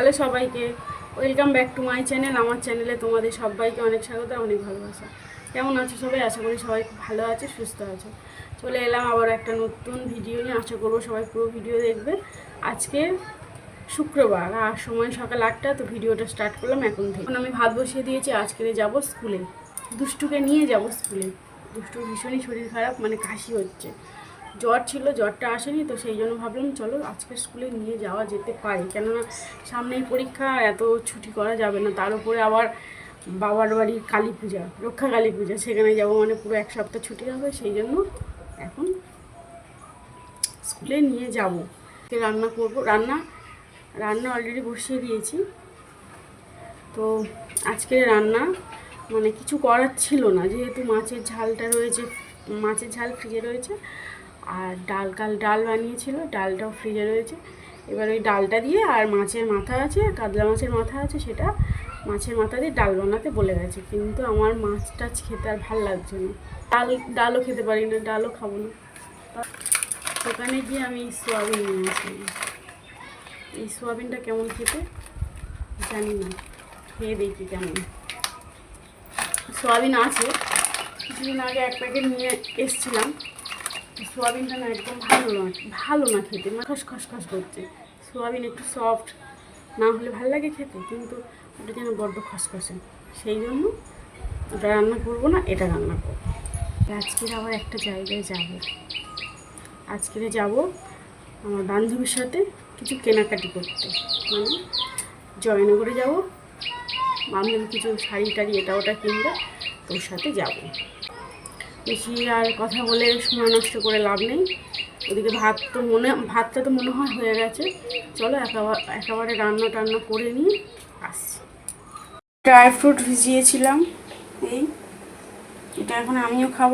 Hello সবাইকে welcome back to my channel আমার চ্যানেলে তোমাদের সবাইকে অনেক স্বাগত, অনেক ভালোবাসা। কেমন আছো সবাই? আশা করি সবাই ভালো আছে, সুস্থ আছো। চলে এলাম আবার একটা নতুন ভিডিও নিয়ে। আশা করব সবাই পুরো ভিডিও দেখবে। আজকে শুক্রবার, আর সময় সকাল আটটা, তো ভিডিওটা স্টার্ট করলাম এখন থেকে। আমি ভাত বসিয়ে দিয়েছি, আজকে যাব স্কুলে দুষ্টুকে নিয়ে যাব স্কুলে দুষ্টুর ভীষণই শরীর খারাপ মানে কাশি হচ্ছে। জ্বর ছিল, জ্বরটা আসেনি, তো সেই জন্য ভাবলাম চলো আজকে স্কুলে নিয়ে যাওয়া যেতে পারে। কেননা সামনেই পরীক্ষা, এত ছুটি করা যাবে না। তার উপরে আবার বাবার বাড়ির কালী পূজা, রক্ষা কালী পূজা, সেখানে যাব মানে পুরো এক সপ্তাহ ছুটি হবে, সেই জন্য এখন স্কুলে নিয়ে যাব। রান্না করব, রান্না রান্না অলরেডি বসিয়ে দিয়েছি। তো আজকে রান্না মানে কিছু করার ছিল না, যেহেতু মাছের ঝালটা রয়েছে, মাছের ঝাল ফ্রিজে রয়েছে আর ডাল, কাল ডাল বানিয়েছিল, ডালটাও ফ্রিজে রয়েছে। এবার ওই ডালটা দিয়ে আর মাছের মাথা আছে, কাতলা মাছের মাথা আছে, সেটা মাছের মাথা দিয়ে ডাল বানাতে বলে গেছে। কিন্তু আমার মাছ টাছ খেতে আর ভালো লাগছে না। ডাল, ডালও খেতে পারি না, ডালও খাব না। দোকানে গিয়ে আমি সোয়াবিন নিয়ে এই সোয়াবিনটা কেমন খেতে? জানি না। খেয়ে দেখি কেমন। সোয়াবিন আছে। কিছুদিন আগে এক প্যাকেট নিয়ে এসছিলাম। সোয়াবিনটা না একদম ভালো না ভালো না খেতে মানে খস খস খস করছে। সোয়াবিন একটু সফট না হলে ভালো লাগে খেতে, কিন্তু ওটা যেন বড্ড খসখসে সেই জন্য ওটা রান্না করব না, এটা রান্না করব। আজকের আবার একটা জায়গায় যাব। আজকের যাব আমার বান্ধবীর সাথে কিছু কেনাকাটি করতে। মানে জয়নগরে যাব, বান্ধবী কিছু শাড়ি টাড়ি এটা ওটা কিনবে, তোর সাথে যাব। বেশি আর কথা বলে সময় নষ্ট করে লাভ নেই। ওদিকে ভাত তো মনে, ভাতটা তো মনে হয় হয়ে গেছে। চলো একেবারে একেবারে রান্না টান্না করে নিয়ে আসছি। ড্রাই ফ্রুট ভিজিয়েছিলাম, এই। এটা এখন আমিও খাব।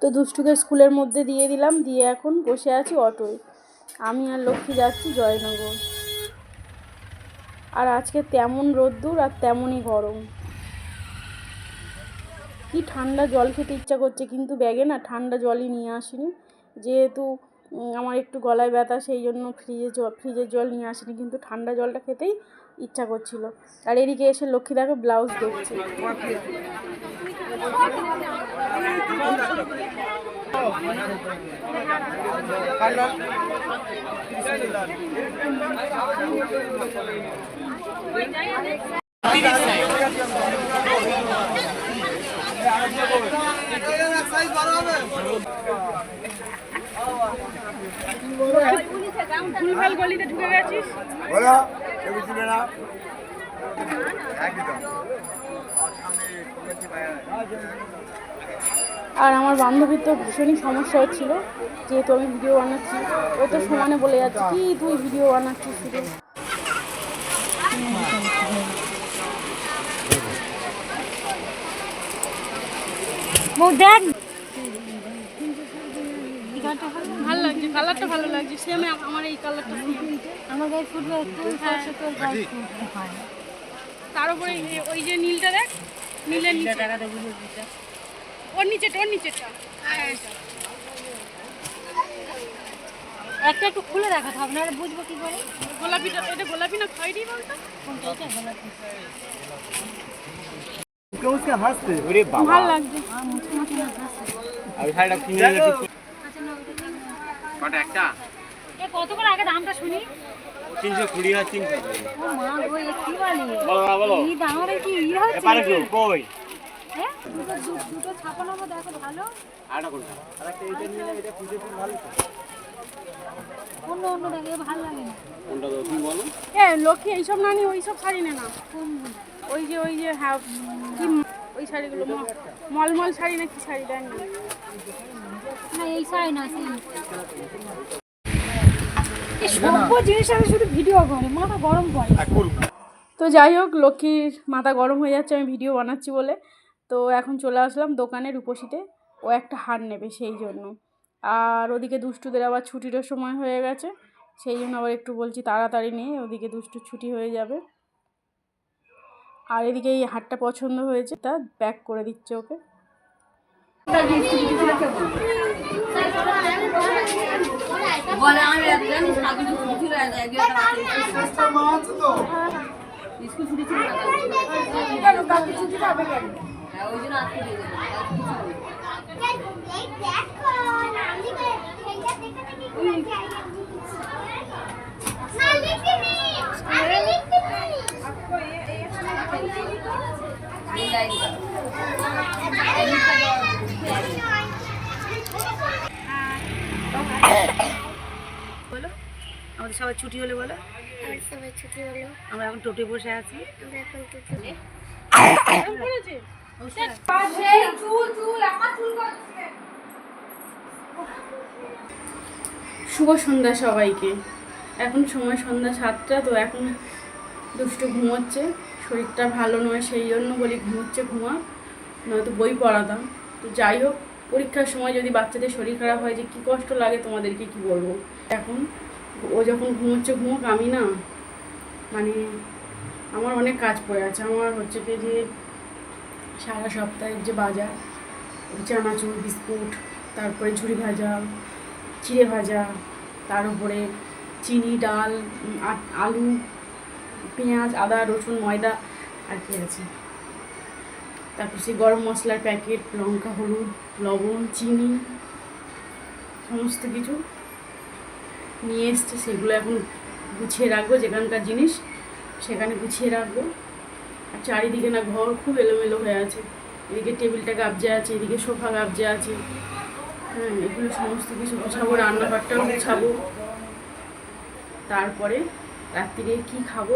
তো দুষ্টুকে স্কুলের মধ্যে দিয়ে দিলাম, দিয়ে এখন বসে আছি অটোয়। আমি আর লক্ষ্মী যাচ্ছি জয়নগর। আর আজকে তেমন রোদ্দুর আর তেমনই গরম। কি ঠান্ডা জল খেতে ইচ্ছা করছে, কিন্তু ব্যাগে না ঠান্ডা জলই নিয়ে আসিনি। যেহেতু আমার একটু গলায় ব্যথা, সেই জন্য ফ্রিজে জল, ফ্রিজের জল নিয়ে আসিনি, কিন্তু ঠান্ডা জলটা খেতেই ইচ্ছা করছিল। আর এদিকে এসে লক্ষ্মী দেখো ব্লাউজ দেখছে। ভুলভাল গলিতে ঢুকে গেছিস? বলো কেউ ছিল না? আর আমার বান্ধবীর তো ভীষণই সমস্যা হচ্ছিল যেহেতু আমি ভিডিও বানাচ্ছি। ও তো সমানে বলে যাচ্ছে কি তুই ভিডিও বানাচ্ছিস শুধু দেখ। জামাটা ভালো লাগছে? কালারটা ভালো লাগছে। সেম আমার এই কালারটা হ্যাঁ। তার উপরে ওই যে নীলটা দেখ নীলের ওর নিচেটা ওর হ্যাঁ, একটা একটু খুলে বুঝব কি করে? গোলাপিটা ওটা গোলাপি না বলতো? কেউ কে হাসতে ওরে বাবা ভালো লাগছে। কিনে কত একটা? এ কত করে আগে দামটা শুনি? 320 আর 300 ও মা গো এ কি বলে? বলো না বলো। এই দামের কি হচ্ছে? গো কই? হ্যাঁ দুটো দুটো ছাপানো মতো দেখো ভালো। আটা কোনটা আরেকটা এটা নিলে এটা পুজো ফুল ভালো অন্য অন্য দেখে ভালো লাগে না। কোনটা দাও তুমি বলো। এ লক্ষ্মী এইসব না নিয়ে ওইসব শাড়ি নে না। ওই যে ওই যে হ্যাঁ কি ওই শাড়িগুলো মলমল শাড়ি না কি শাড়ি দেন না। তো যাই হোক, লক্ষ্মীর মাথা গরম হয়ে যাচ্ছে, আমি ভিডিও বানাচ্ছি বলে। তো এখন চলে আসলাম দোকানে রূপসীতে ও একটা হার নেবে সেই জন্য। আর ওদিকে দুষ্টুদের আবার ছুটিরও সময় হয়ে গেছে। সেই জন্য আবার একটু বলছি তাড়াতাড়ি নিয়ে, ওদিকে দুষ্টু ছুটি হয়ে যাবে। আর এদিকে এই হারটা পছন্দ হয়েছে, তা প্যাক করে দিচ্ছে ওকে। বলে আমি একজন সাধু ছুটি ছিল একজন স্কুল ছুটি ছিল হ্যাঁ, ওই জন্য আজকে দিয়ে দেবো এই লাইন বলো আমাদের সবাই ছুটি হলে। বলো আমরা এখন টোটে বসে আছি। শুভ সন্ধ্যা সবাইকে। এখন সময় সন্ধ্যা সাতটা তো এখন দুষ্টু ঘুমোচ্ছে। শরীরটা ভালো নয় সেই জন্য বলি ঘুমোচ্ছে ঘুমা নয়তো বই পড়াতাম। তো যাই হোক পরীক্ষার সময় যদি বাচ্চাদের শরীর খারাপ হয় যে কী কষ্ট লাগে তোমাদেরকে কি বলব? এখন ও যখন ঘুমোচ্ছে, ঘুমোক আমি না। মানে আমার অনেক কাজ পড়ে আছে। আমার হচ্ছে কি যে সারা সপ্তাহের যে বাজার, চানাচুর, বিস্কুট, তারপরে ঝুড়ি ভাজা, চিড়ে ভাজা, তার উপরে চিনি, ডাল আলু, পেঁয়াজ, আদা, রসুন, ময়দা আর কি আছে। তারপর সেই গরম মশলার প্যাকেট, লঙ্কা, হলুদ, লবণ, চিনি, সমস্ত কিছু নিয়ে এসছে, সেগুলো এখন গুছিয়ে রাখব, যেখানকার জিনিস সেখানে গুছিয়ে রাখব। আর চারিদিকে না ঘর খুব এলোমেলো হয়ে আছে। এদিকে টেবিলটা গাবজে আছে, এদিকে সোফা গাবজে আছে। হ্যাঁ এগুলো সমস্ত কিছু গুছাবো, রান্নাঘরটাও গুছাবো। তারপরে রাত্রিরে কি খাব,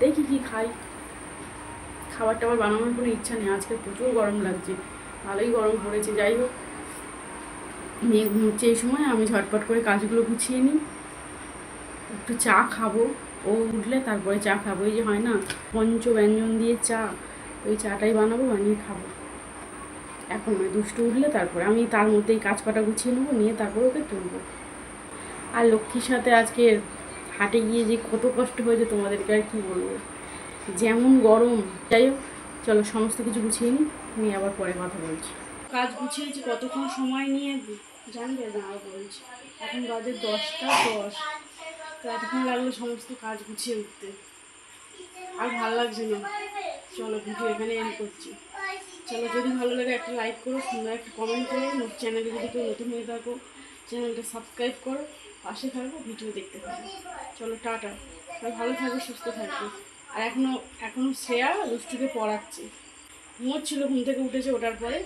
দেখি কি খাই। খাবার টাবার বানানোর কোনো ইচ্ছা নেই, আজকে প্রচুর গরম লাগছে, ভালোই গরম পড়েছে, যাই হোক। মেয়ে ঘুমোচ্ছে এই সময়, আমি ঝটপট করে কাজগুলো গুছিয়ে নিই। একটু চা খাব। ও উঠলে তারপরে চা খাব। এই যে হয় না পঞ্চ ব্যঞ্জন দিয়ে চা, ওই চাটাই বানাবো, বানিয়ে খাব। এখন নয়, দুষ্টু উঠলে তারপরে। আমি তার মধ্যেই কাজ কটা গুছিয়ে নেব, নিয়ে তারপর ওকে তুলবো। আর লক্ষ্মীর সাথে আজকে হাটে গিয়ে যে কত কষ্ট হয়েছে তোমাদেরকে আর কী বলব? যেমন গরম। যাই হোক, চলো সমস্ত কিছু গুছিয়ে নিই, নিয়ে আবার পরে কথা বলছি। কাজ গুছিয়েছি কতক্ষণ সময় নিয়ে জানবে? না বলছি। এখন বাজে দশটা দশ। তো এতক্ষণ লাগল সমস্ত কাজ গুছিয়ে উঠতে। আর ভালো লাগছে না। চলো ভিডিও এখানে এন্ড করছি। চলো যদি ভালো লাগে একটা লাইক করো সুন্দর একটা কমেন্ট করো চ্যানেলে যদি কেউ নতুন হয়ে থাকো চ্যানেলটা সাবস্ক্রাইব করো পাশে থাকো ভিডিও দেখতে থাকো। চলো টাটা। সবাই ভালো থাকবে সুস্থ থাকবে আর এখনও এখনও শ্রেয়া দুষ্টুকে পড়াচ্ছে। ঘুমোচ্ছিল ঘুম থেকে উঠেছে ওঠার পরে।